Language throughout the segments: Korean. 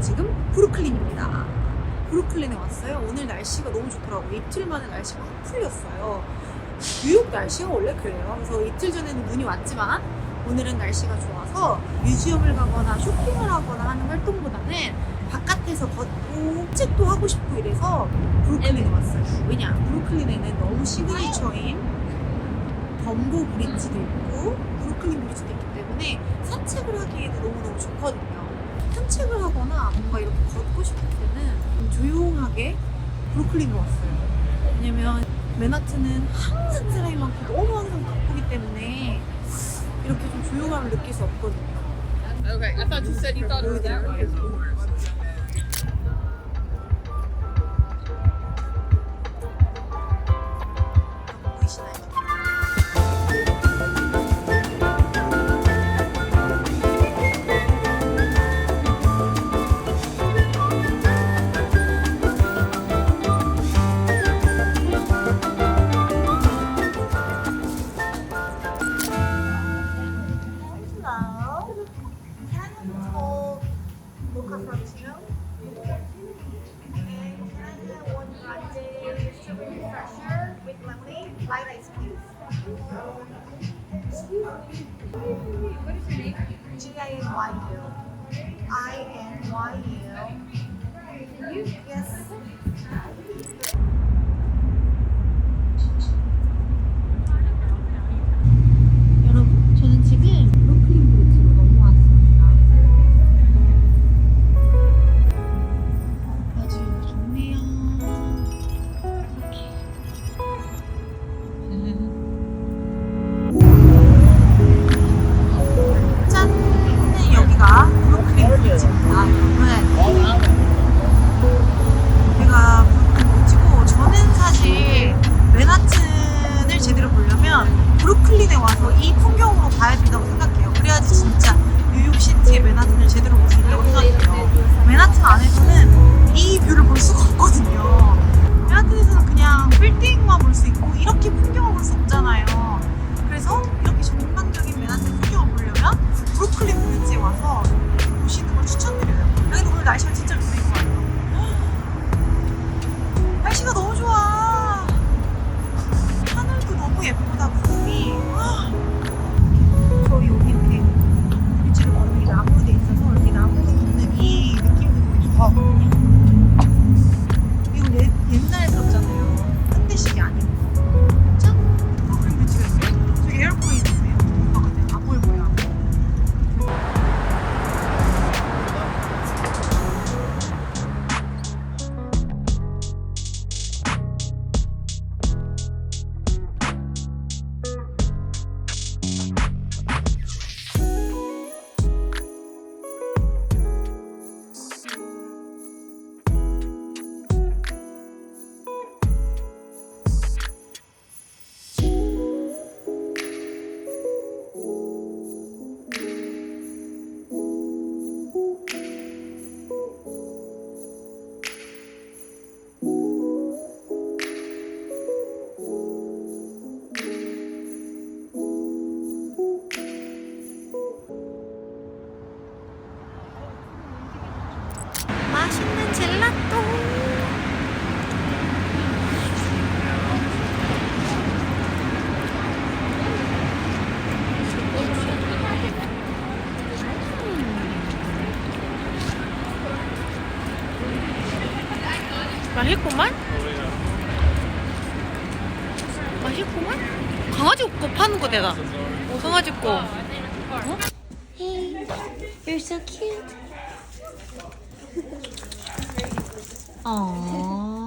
지금 브루클린입니다. 브루클린에 왔어요. 오늘 날씨가 너무 좋더라고요. 이틀 만에 날씨가 확 풀렸어요. 뉴욕 날씨가 원래 그래요. 그래서 이틀 전에는 눈이 왔지만 오늘은 날씨가 좋아서 뮤지엄을 가거나 쇼핑을 하거나 하는 활동보다는 바깥에서 걷고 산책도 하고 싶고 이래서 브루클린에 네. 왔어요. 왜냐? 브루클린에는 너무 시그니처인 범보 브릿지도 있고 브루클린 브릿지도 있기 때문에 산책을 하기에도 너무너무 좋거든요. 산책을 하거나 뭔가 이렇게 걷고 싶을 때는 좀 조용하게 브루클린으로 왔어요. 왜냐면 맨하튼은 항상 사람이 많고 너무 항상 바쁘기 때문에 이렇게 좀 조용함을 느낄 수 없거든요. Okay, I thought you said you thought it was that way. 맛있구만? 맛있구만? 강아지 거 파는 거 내가. 강아지 거. 어? Hey, you're so cute. 어.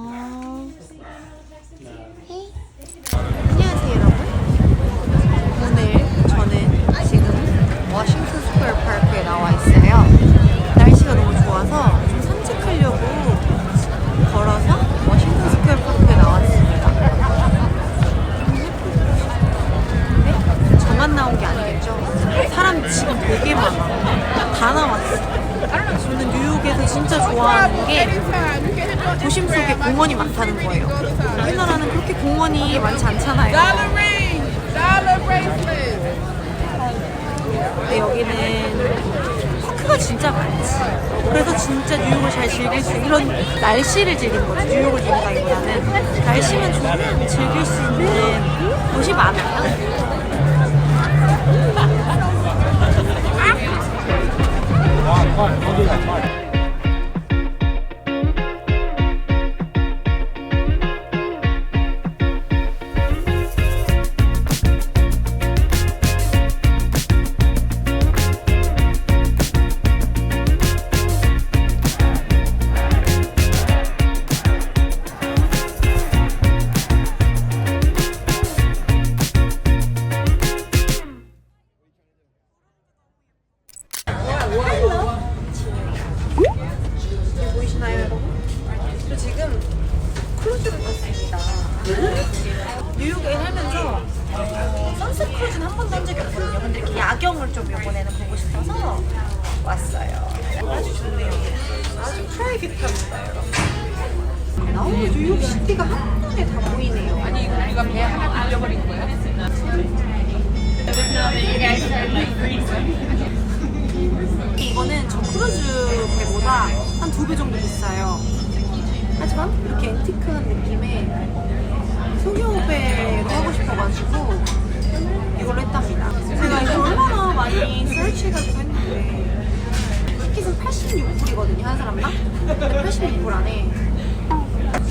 공원이 많지 않잖아요. 근데 여기는 핑크가 진짜 많지. 그래서 진짜 뉴욕을 잘 즐길 수 이런 날씨를 즐기는 거지. 뉴욕을 즐긴다기보다는 날씨만 좋으면 즐길 수 있는 곳이 많아요. 여기 크루즈를 탔습니다. 뉴욕에 살면서 어, 선셋 크루즈는 한 번도 한 적이 없거든요. 근데 이렇게 야경을 좀 이번에는 보고 싶어서 왔어요. 아주 좋네요. 아주 프라이빗합니다, 여러분. 아, 뉴욕 시티가 한눈에 다 보이네요. 아니 우리가 배 하나 빌려버린 거야? 이거는 저 크루즈 배보다 한 두 배 정도 비싸요. 하지만 이렇게 앤티크한 느낌의 소규모배로 하고 싶어가지고 이걸로 했답니다. 제가 이거 얼마나 많이 서치해가지고 했는데 티켓은 86불이거든요 한 사람당. 86불 안에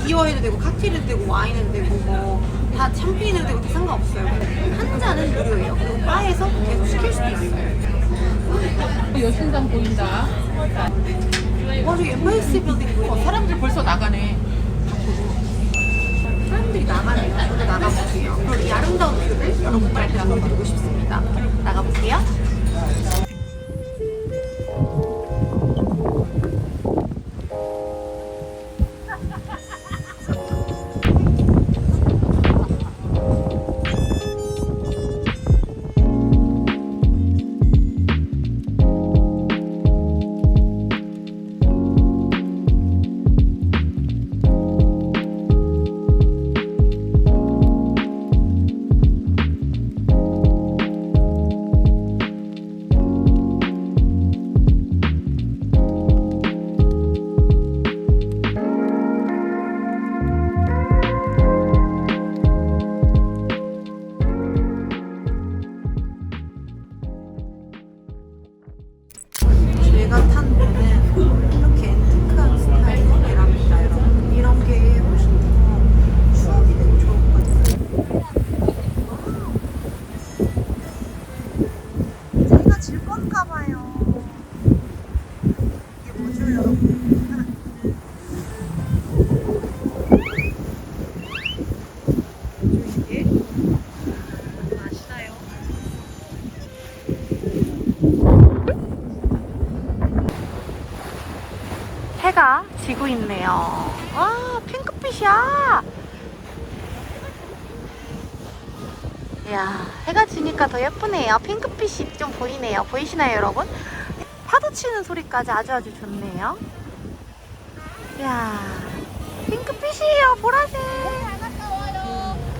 비어 해도 되고 칵테일 해도 되고 와인 해도 되고 뭐 다 샴페인 해도 되고 다 상관없어요. 한 잔은 무료예요. 그리고 바에서 계속 시킬 수도 있어요. 여신상 보인다. 와, 저기 엠바이스 빌딩 보이네. 어, 사람들 벌써 나가네. 사람들이 나가네요. 저도 나가볼게요. 그리고 이 아름다운 뷰를 여러분들한테 보여드리고 싶습니다. 나가볼게요. 제가 탄 배는 이렇게 지고 있네요. 와, 핑크빛이야. 이야, 해가 지니까 더 예쁘네요. 핑크빛이 좀 보이네요. 보이시나요, 여러분? 파도 치는 소리까지 아주 아주 좋네요. 이야, 핑크빛이에요. 보라색.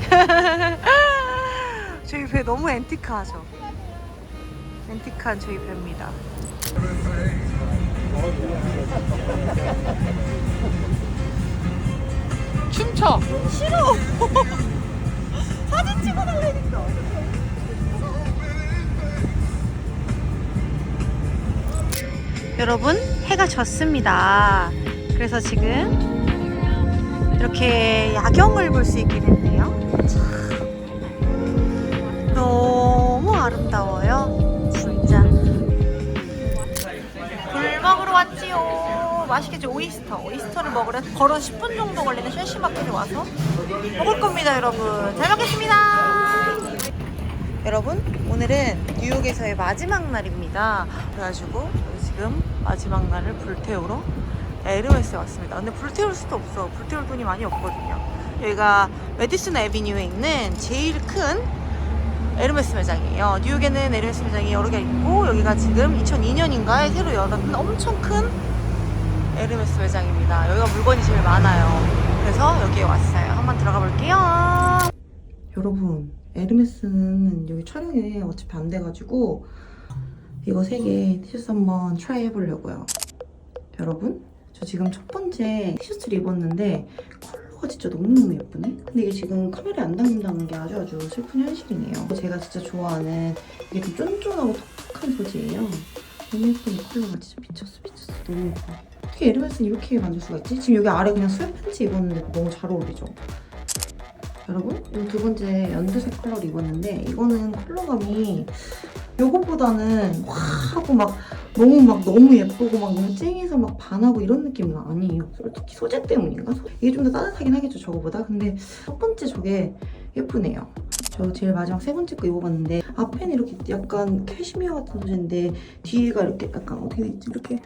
저희 배 너무 앤티크하죠? 앤티크한 저희 배입니다. 춤춰. 싫어. 사진 찍어 달라니까. 여러분, 해가 졌습니다. 그래서 지금 이렇게 야경을 볼 수 있게 됐네요. 참, 너무 아름다워요. 맛있겠죠? 오이스터. 오이스터를 먹으러 걸어 10분 정도 걸리는 쉘시마켓에 와서 먹을 겁니다, 여러분. 잘 먹겠습니다. 여러분, 오늘은 뉴욕에서의 마지막 날입니다. 그래가지고 지금 마지막 날을 불태우러 에르메스에 왔습니다. 근데 불태울 수도 없어. 불태울 돈이 많이 없거든요. 여기가 메디슨 애비뉴에 있는 제일 큰 에르메스 매장이에요. 뉴욕에는 에르메스 매장이 여러 개 있고 여기가 지금 2002년인가에 새로 열었던 엄청 큰 에르메스 매장입니다. 여기가 물건이 제일 많아요. 그래서 여기에 왔어요. 한번 들어가 볼게요. 여러분, 에르메스는 여기 촬영에 어차피 안 돼가지고 이거 세개 티셔츠 한번 트라이 해보려고요. 여러분, 저 지금 첫 번째 티셔츠를 입었는데 컬러가 진짜 너무너무 예쁘네? 근데 이게 지금 카메라에 안 담긴다는 게 아주 아주 슬픈 현실이네요. 제가 진짜 좋아하는 이게 좀 쫀쫀하고 톡톡한 소재예요. 너무 예쁜 이 컬러가 진짜 미쳤어, 미쳤어. 너무 예뻐. 어떻게 에르메스는 이렇게 만들 수가 있지? 지금 여기 아래 그냥 스웨 팬츠 입었는데 너무 잘 어울리죠? 여러분, 이 두 번째 연두색 컬러를 입었는데 이거는 컬러감이 요것보다는 와 하고 막 너무 막 너무 예쁘고 막 너무 쨍해서 막 반하고 이런 느낌은 아니에요. 솔직히 소재 때문인가? 이게 좀 더 따뜻하긴 하겠죠 저거보다. 근데 첫 번째 저게 예쁘네요. 저 제일 마지막 세 번째 거 입어봤는데 앞에는 이렇게 약간 캐시미어 같은 소재인데 뒤에가 이렇게 약간 어떻게 되지 이렇게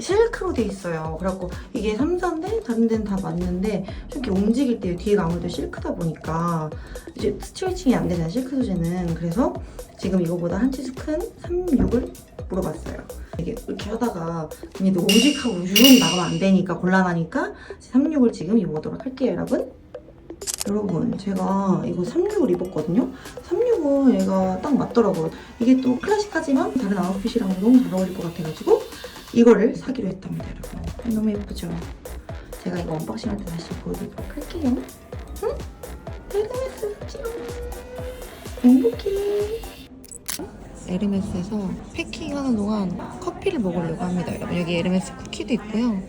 실크로 돼 있어요. 그래갖고 이게 3, 4인데 다른 데는 다 맞는데 좀 이렇게 움직일 때 뒤에가 아무래도 실크다 보니까 이제 스트레칭이 안 되잖아요. 실크 소재는. 그래서 지금 이거보다 한 치수 큰 36을 물어봤어요. 이게 이렇게 하다가 너무 오직하고 유흥 나가면 안 되니까 곤란하니까 36을 지금 입어보도록 할게요, 여러분. 여러분, 제가 이거 36을 입었거든요. 36은 얘가 딱 맞더라고요. 이게 또 클래식하지만 다른 아웃핏이랑 너무 잘 어울릴 것 같아가지고 이거를 사기로 했답니다, 여러분. 너무 예쁘죠? 제가 이거 언박싱 할 때 다시 보여드리도록 할게요. 응? 에르메스 찌롱. 행복해. 에르메스에서 패킹하는 동안 커피를 먹으려고 합니다. 여러분 여기 에르메스 쿠키도 있고요.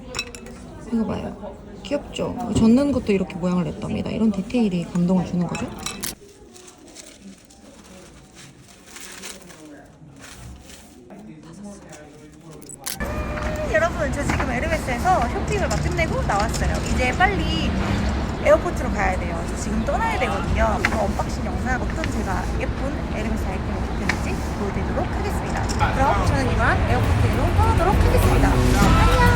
이거 봐요. 귀엽죠? 젓는 것도 이렇게 모양을 냈답니다. 이런 디테일이 감동을 주는 거죠. 여러분 저 지금 에르메스에서 쇼핑을 막 끝내고 나왔어요. 이제 빨리 에어포트로 가야 돼요. 저 지금 떠나야 되거든요. 이거 언박싱 영상 어떤 제가 예쁜 에르메스 입혔는지 보여드리도록 하겠습니다. 그럼 저는 이만 에어포트로 떠나도록 하겠습니다. 안녕!